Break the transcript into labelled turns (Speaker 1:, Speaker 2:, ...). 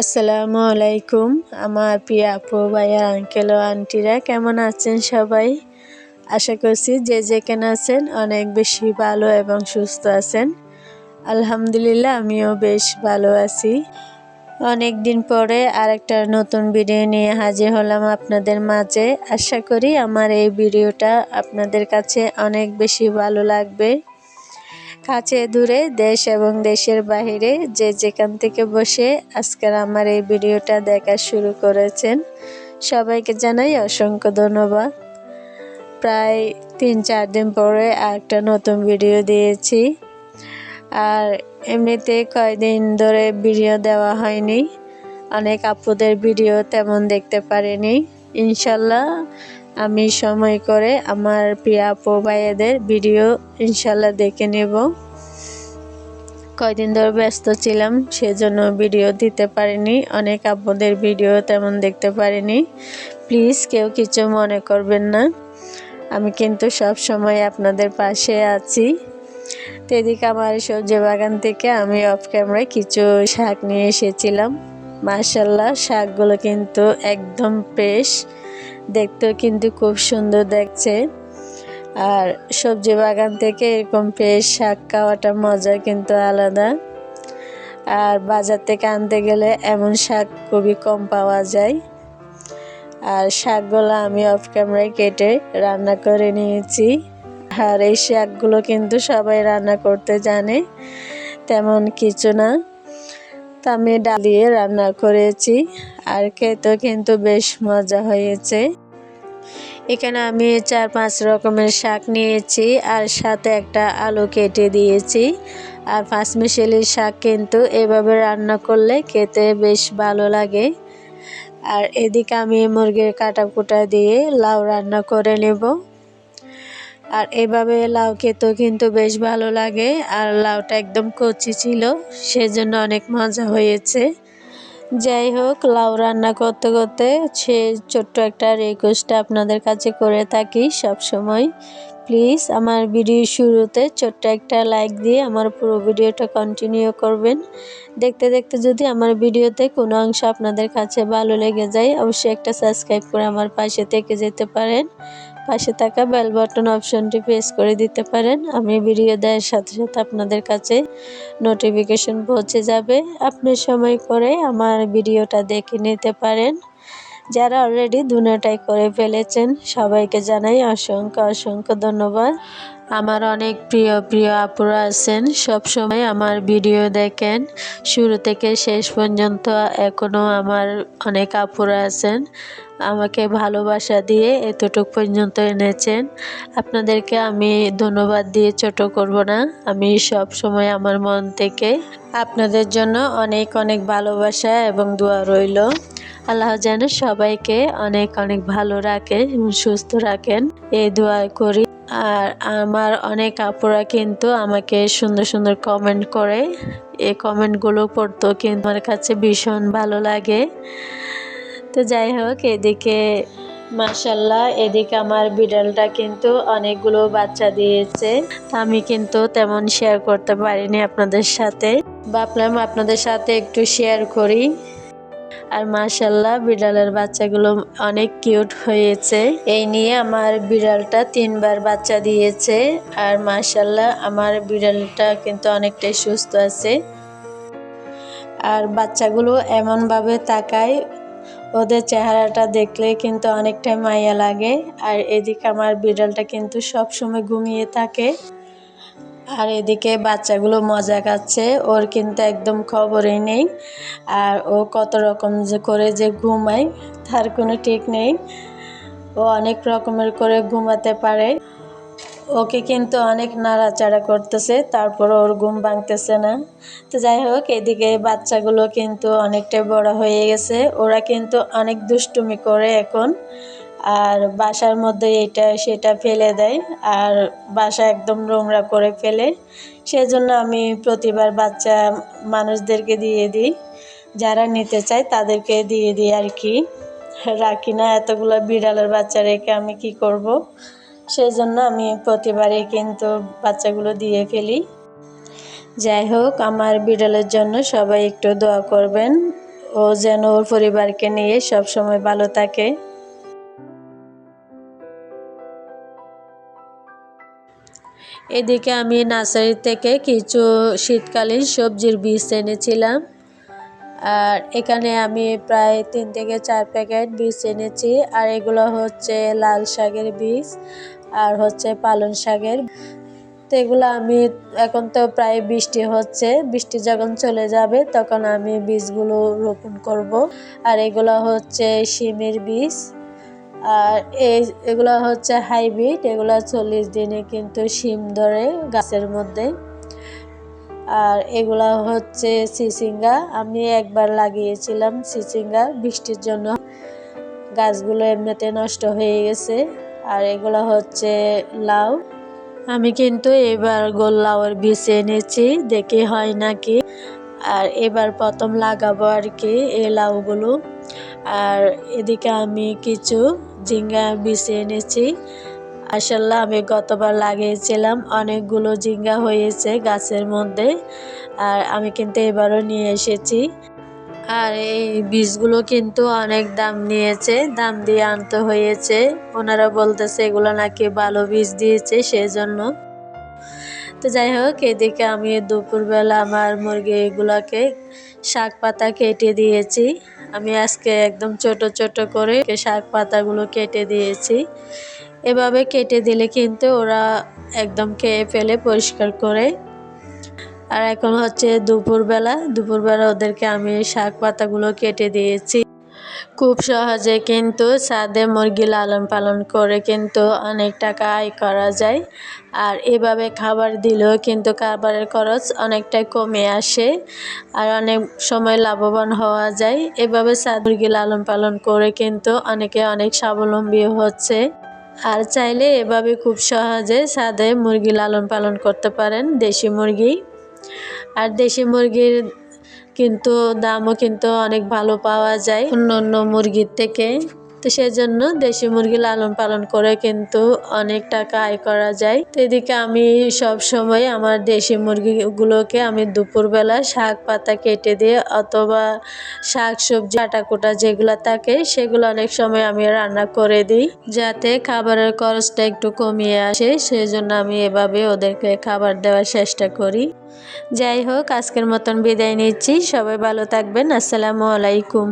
Speaker 1: আসসালামু আলাইকুম, আমার প্রিয় আপু, ভাইয়া আঙ্কেল ও আন্টিরা কেমন আছেন সবাই? আশা করছি যে যেখানে আছেন অনেক বেশি ভালো এবং সুস্থ আছেন। আলহামদুলিল্লাহ, আমিও বেশ ভালো আছি। অনেক দিন পরে আরেকটা নতুন ভিডিও নিয়ে হাজির হলাম আপনাদের মাঝে। আশা করি আমার এই ভিডিওটা আপনাদের কাছে অনেক বেশি ভালো লাগবে। কাছে দূরে দেশ এবং দেশের বাহিরে যে যেখান থেকে বসে আজকের আমার এই ভিডিওটা দেখা শুরু করেছেন, সবাইকে জানাই অসংখ্য ধন্যবাদ। প্রায় তিন চার দিন পরে একটা নতুন ভিডিও দিয়েছি। আর এমনিতে কয়দিন ধরে ভিডিও দেওয়া হয়নি, অনেক আপুদের ভিডিও তেমন দেখতে পারিনি। ইনশাল্লাহ আমি সময় করে আমার প্রিয় আপু ভাইয়েদের ভিডিও ইনশাল্লাহ দেখে নেব। কয়দিন ধরে ব্যস্ত ছিলাম, সেজন্য ভিডিও দিতে পারিনি। অনেক আপুদের ভিডিও তেমন দেখতে পারিনি। প্লিজ কেউ কিছু মনে করবেন না। আমি কিন্তু সব সময় আপনাদের পাশে আছি। তো এদিকে আমার সবজি বাগান থেকে আমি অফ ক্যামেরায় কিছু শাক নিয়ে এসেছিলাম। মার্শাল্লাহ শাকগুলো কিন্তু একদম ফ্রেশ দেখতেও কিন্তু খুব সুন্দর দেখছে। আর সবজি বাগান থেকে এরকম ফ্রেশ শাক খাওয়াটা মজা কিন্তু আলাদা। আর বাজার থেকে আনতে গেলে এমন শাক খুবই কম পাওয়া যায়। আর শাকগুলো আমি অফ ক্যামেরায় কেটে রান্না করে নিয়েছি। আর এই শাকগুলো কিন্তু সবাই রান্না করতে জানে, তেমন কিছু না। আমি ডালিয়ে রান্না করেছি, আর খেতেও কিন্তু বেশ মজা হয়েছে। এখানে আমি চার পাঁচ রকমের শাক নিয়েছি, আর সাথে একটা আলু কেটে দিয়েছি। আর পাঁচ মিশেলির শাক কিন্তু এভাবে রান্না করলে খেতে বেশ ভালো লাগে। আর এদিকে আমি মুরগির কাটা কুটা দিয়ে লাউ রান্না করে নেব। আর এভাবে লাউ খেতেও কিন্তু বেশ ভালো লাগে। আর লাউটা একদম কচি ছিল, সেজন্য অনেক মজা হয়েছে। যাই হোক, লাউ রান্না করতে করতে সে ছোট্ট একটা রিকোয়েস্টটা আপনাদের কাছে করে থাকি সব সময় প্লিজ আমার ভিডিও শুরুতে ছোট্ট একটা লাইক দিয়ে আমার পুরো ভিডিওটা কন্টিনিউ করবেন। দেখতে দেখতে যদি আমার ভিডিওতে কোনো অংশ আপনাদের কাছে ভালো লেগে যায়, অবশ্যই একটা সাবস্ক্রাইব করে আমার পাশে থেকে যেতে পারেন। পাশে থাকা বেল বাটন অপশনটি প্রেস করে দিতে পারেন। আমি ভিডিও দেওয়ার সাথে সাথে আপনাদের কাছে নোটিফিকেশন পৌঁছে যাবে। আপনি সময় করে আমার ভিডিওটা দেখে নিতে পারেন। যারা অলরেডি দুনাটাই করে ফেলেছেন, সবাইকে জানাই অসংখ্য অসংখ্য ধন্যবাদ। আমার অনেক প্রিয় প্রিয় আপুরা আছেন সব সময় আমার ভিডিও দেখেন। শুরু থেকে শেষ পর্যন্ত এখনও আমার অনেক আপুরা আছেন। আমাকে ভালোবাসা দিয়ে এতটুক পর্যন্ত এনেছেন। আপনাদেরকে আমি ধন্যবাদ দিয়ে ছোট করব না। আমি সব সময় আমার মন থেকে আপনাদের জন্য অনেক অনেক ভালোবাসা এবং দোয়া রইল। আল্লাহ যেন সবাইকে অনেক অনেক ভালো রাখে, সুস্থ রাখেন। এই দোয়া করি। আর আমার অনেক আপুরা কিন্তু আমাকে সুন্দর সুন্দর কমেন্ট করে। এই কমেন্টগুলো পড়তেও কিন্তু আমার কাছে ভীষণ ভালো লাগে। তো যাই হোক, এদিকে মাসাল্লাহ এদিকে আমার বিড়ালটা কিন্তু অনেকগুলো বাচ্চা দিয়েছে। আমি কিন্তু তেমন শেয়ার করতে পারিনি আপনাদের সাথে। ভাবলাম আপনাদের সাথে একটু শেয়ার করি। আর মাশাল্লাহ বিড়ালের বাচ্চাগুলো অনেক কিউট হয়েছে। এই নিয়ে আমার বিড়ালটা তিনবার বাচ্চা দিয়েছে আর মাশাল্লাহ আমার বিড়ালটা কিন্তু অনেকটাই সুস্থ আছে। আর বাচ্চাগুলো এমনভাবে তাকায়, ওদের চেহারাটা দেখলে কিন্তু অনেকটাই মায়া লাগে। আর এদিকে আমার বিড়ালটা কিন্তু সবসময় ঘুমিয়ে থাকে। আর এদিকে বাচ্চাগুলো মজা খাচ্ছে, ওর কিন্তু একদম খবরই নেই। আর ও কত রকম যে করে যে ঘুমায়, তার কোনো ঠিক নেই। ও অনেক রকমের করে ঘুমাতে পারে। ওকে কিন্তু অনেক নাড়াচাড়া করতেছে, তারপর ওর ঘুম ভাঙতেছে না। তো যাই হোক, এদিকে বাচ্চাগুলো কিন্তু অনেকটাই বড় হয়ে গেছে। ওরা কিন্তু অনেক দুষ্টুমি করে এখন। আর বাসার মধ্যে এটা, সেটা ফেলে দেয় আর বাসা একদম নোংরা করে ফেলে। সেজন্য আমি প্রতিবার বাচ্চা মানুষদেরকে দিয়ে দিই। যারা নিতে চায় তাদেরকে দিয়ে দিই আর কি। রাখি না এতগুলো বিড়ালের বাচ্চা রেখে আমি কি করব। সেই জন্য আমি প্রতিবারই কিন্তু বাচ্চাগুলো দিয়ে ফেলি। যাই হোক, আমার বিড়ালের জন্য সবাই একটু দোয়া করবেন। ও যেন ওর পরিবারকে নিয়ে সব সময় ভালো থাকে। এদিকে আমি নার্সারি থেকে কিছু শীতকালীন সবজির বীজ এনেছিলাম। আর এখানে আমি প্রায় তিন থেকে চার প্যাকেট বীজ এনেছি। আর এগুলো হচ্ছে লাল শাকের বীজ আর হচ্ছে পালং শাকের। তো এগুলো আমি এখন তো প্রায় বৃষ্টি হচ্ছে, বৃষ্টি যখন চলে যাবে তখন আমি বীজগুলো রোপণ করব। আর এগুলো হচ্ছে শিমের বীজ আর এই এগুলো হচ্ছে হাইব্রিড, এগুলো চল্লিশ দিনে কিন্তু শিম ধরে গাছের মধ্যে। আর এগুলা হচ্ছে সিসিঙ্গা, আমি একবার লাগিয়েছিলাম সিসিঙ্গা, বৃষ্টির জন্য। গাছগুলো এমনিতে নষ্ট হয়ে গেছে। আর এগুলো হচ্ছে লাউ। আমি কিন্তু এবার গোল বীজ এনেছি, দেখে হয় নাকি? আর এবার প্রথম লাগাবো আর কি এই লাউগুলো। আর এদিকে আমি কিছু ঝিঙ্গা বিছিয়ে এনেছি। মাসাল্লাহ আমি গতবার লাগিয়েছিলাম। অনেকগুলো ঝিঙ্গা হয়েছে গাছের মধ্যে আর আমি কিন্তু এবারও নিয়ে এসেছি। আর এই বীজগুলো কিন্তু অনেক দাম নিয়েছে, দাম দিয়ে আনতে হয়েছে। ওনারা বলতেছে এগুলো নাকি ভালো বীজ দিয়েছে সেজন্য। তো যাই হোক, এদিকে আমি দুপুরবেলা আমার মুরগিগুলোকে শাক পাতা কেটে দিয়েছি। আমি আজকে একদম ছোট ছোট করে শাক পাতাগুলো কেটে দিয়েছি। এভাবে কেটে দিলে কিন্তু ওরা একদম খেয়ে ফেলে, পরিষ্কার করে। আর এখন হচ্ছে দুপুরবেলা দুপুরবেলা ওদেরকে আমি শাক পাতাগুলো কেটে দিয়েছি। খুব সহজে কিন্তু ছাদে মুরগি লালন পালন করে কিন্তু অনেক টাকা আয় করা যায়। আর এভাবে খাবার দিলেও কিন্তু খাবারের খরচ অনেকটাই কমে আসে আর অনেক সময় লাভবান হওয়া যায়। এভাবে ছাদ মুরগি লালন পালন করে কিন্তু অনেকে অনেক স্বাবলম্বী হচ্ছে। আর চাইলে এভাবে খুব সহজে ছাদে মুরগি লালন পালন করতে পারেন দেশি মুরগি। আর দেশি মুরগির কিন্তু দামও কিন্তু অনেক ভালো পাওয়া যায় অন্য অন্য মুরগির থেকে। তো সেজন্য দেশি মুরগি লালন পালন করে কিন্তু অনেক টাকা আয় করা যায়। তো এদিকে আমি সব সময় আমার দেশি মুরগিগুলোকে আমি দুপুরবেলা শাক পাতা কেটে দিয়ে অথবা শাক সবজি কোটা যেগুলো থাকে সেগুলো অনেক সময় আমি রান্না করে দিই যাতে খাবারের খরচটা একটু কমিয়ে আসে। সেই জন্য আমি এভাবে ওদেরকে খাবার দেওয়ার চেষ্টা করি। যাই হোক, আজকের মতন বিদায় নিচ্ছি। সবাই ভালো থাকবেন। আসসালামু আলাইকুম।